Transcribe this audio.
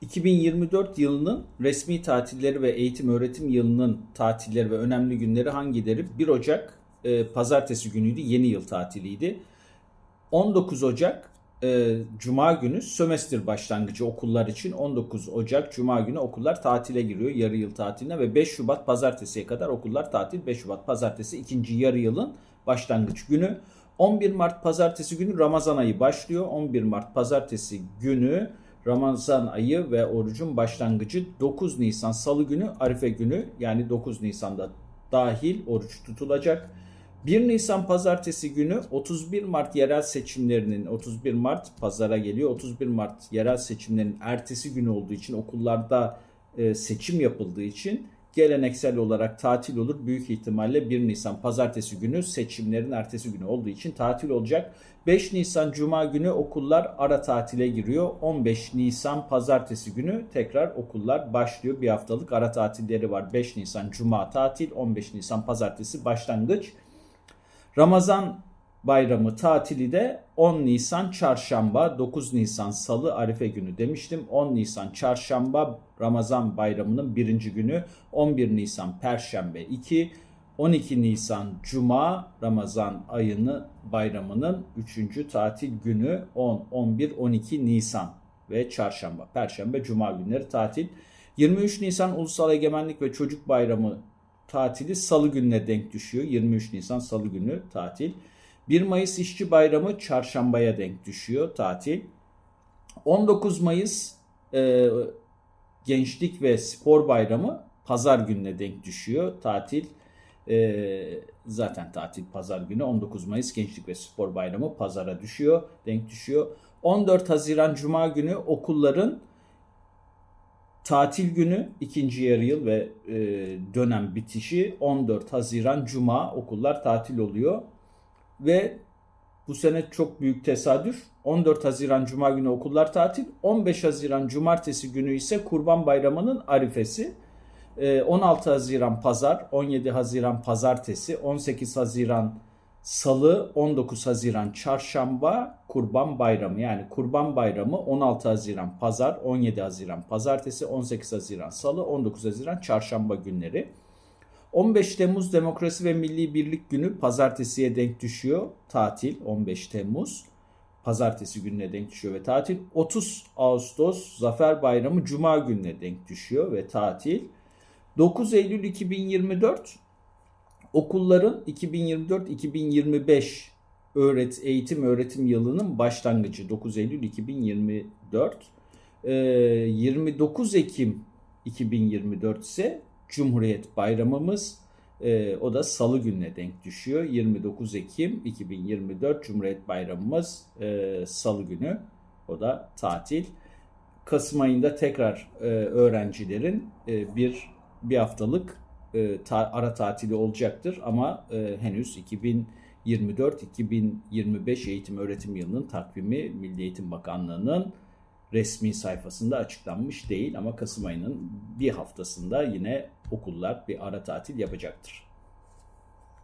2024 yılının resmi tatilleri ve eğitim öğretim yılının tatilleri ve önemli günleri hangileri? 1 Ocak e, pazartesi günüydü, yeni yıl tatiliydi. 19 Ocak e, Cuma günü sömestr başlangıcı okullar için 19 Ocak Cuma günü okullar tatile giriyor yarı yıl tatiline ve 5 Şubat pazartesiye kadar okullar tatil. 5 Şubat pazartesi ikinci yarı yılın başlangıç günü. 11 Mart pazartesi günü Ramazan ayı başlıyor. 11 Mart pazartesi günü Ramazan ayı ve orucun başlangıcı 9 Nisan Salı günü Arife günü yani 9 Nisan'da dahil oruç tutulacak. 1 Nisan pazartesi günü 31 Mart yerel seçimlerinin 31 Mart pazara geliyor. 31 Mart yerel seçimlerin ertesi günü olduğu için okullarda e, seçim yapıldığı için geleneksel olarak tatil olur. Büyük ihtimalle 1 Nisan pazartesi günü seçimlerin ertesi günü olduğu için tatil olacak. 5 Nisan cuma günü okullar ara tatile giriyor. 15 Nisan pazartesi günü tekrar okullar başlıyor. Bir haftalık ara tatilleri var. 5 Nisan cuma tatil, 15 Nisan pazartesi başlangıç. Ramazan bayramı tatili de 10 Nisan çarşamba, 9 Nisan salı Arife günü demiştim. 10 Nisan çarşamba Ramazan bayramının birinci günü, 11 Nisan perşembe 2, 12 Nisan Cuma Ramazan ayını bayramının 3. tatil günü 10, 11, 12 Nisan ve çarşamba, perşembe, cuma günleri tatil. 23 Nisan Ulusal Egemenlik ve Çocuk Bayramı tatili salı gününe denk düşüyor. 23 Nisan salı günü tatil. 1 Mayıs İşçi Bayramı çarşambaya denk düşüyor tatil. 19 Mayıs e, Gençlik ve Spor Bayramı pazar gününe denk düşüyor tatil. E, zaten tatil pazar günü 19 Mayıs Gençlik ve Spor Bayramı pazara düşüyor, denk düşüyor. 14 Haziran Cuma günü okulların tatil günü ikinci yarı yıl ve e, dönem bitişi 14 Haziran Cuma okullar tatil oluyor. Ve bu sene çok büyük tesadüf 14 Haziran Cuma günü okullar tatil 15 Haziran Cumartesi günü ise Kurban Bayramı'nın arifesi. E, 16 Haziran Pazar, 17 Haziran Pazartesi, 18 Haziran Salı, 19 Haziran Çarşamba Kurban Bayramı. Yani Kurban Bayramı 16 Haziran Pazar, 17 Haziran Pazartesi, 18 Haziran Salı, 19 Haziran Çarşamba günleri. 15 Temmuz Demokrasi ve Milli Birlik Günü pazartesiye denk düşüyor. Tatil 15 Temmuz pazartesi gününe denk düşüyor ve tatil. 30 Ağustos Zafer Bayramı Cuma gününe denk düşüyor ve tatil. 9 Eylül 2024 okulların 2024-2025 öğret eğitim öğretim yılının başlangıcı 9 Eylül 2024. Ee, 29 Ekim 2024 ise Cumhuriyet Bayramımız. Ee, o da Salı gününe denk düşüyor. 29 Ekim 2024 Cumhuriyet Bayramımız e, Salı günü. O da tatil. Kasım ayında tekrar e, öğrencilerin e, bir bir haftalık e, ta, ara tatili olacaktır ama e, henüz 2024-2025 eğitim öğretim yılının takvimi Milli Eğitim Bakanlığı'nın resmi sayfasında açıklanmış değil ama Kasım ayının bir haftasında yine okullar bir ara tatil yapacaktır.